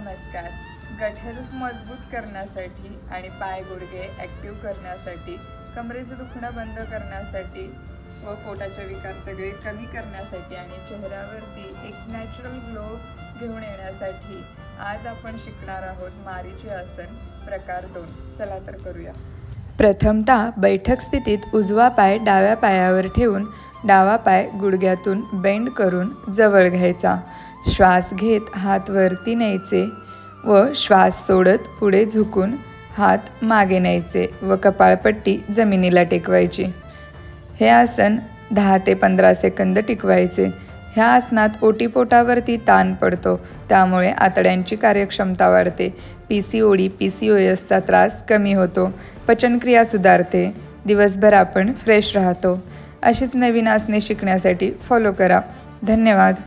नमस्कार. Gut health मजबूत करण्यासाठी आणि पाय गुडघे ॲक्टिव्ह करण्यासाठी कमरेचं दुखणं बंद करण्यासाठी व पोटाचे विकार सगळे कमी करण्यासाठी आणि चेहऱ्यावरती एक नॅचरल ग्लो घेऊन येण्यासाठी आज आपण शिकणार आहोत मारीचे आसन प्रकार दोन. चला तर करूया. प्रथमतः बैठक स्थितीत उजवा पाय डाव्या पायावर ठेवून डावा पाय गुडघ्यातून बेंड करून जवळ घ्यायचा. श्वास घेत हात वरती न्यायचे व श्वास सोडत पुढे झुकून हात मागे न्यायचे व कपाळपट्टी जमिनीला टेकवायची. हे आसन दहा ते पंधरा सेकंद टिकवायचे. ह्या आसनात ओटीपोटावरती ताण पडतो त्यामुळे आतड्यांची कार्यक्षमता वाढते. P C O D P C O एसचा त्रास कमी होतो पचनक्रिया सुधारते दिवसभर आपण फ्रेश राहतो. अशीच नवीन आसने शिकण्यासाठी फॉलो करा. धन्यवाद.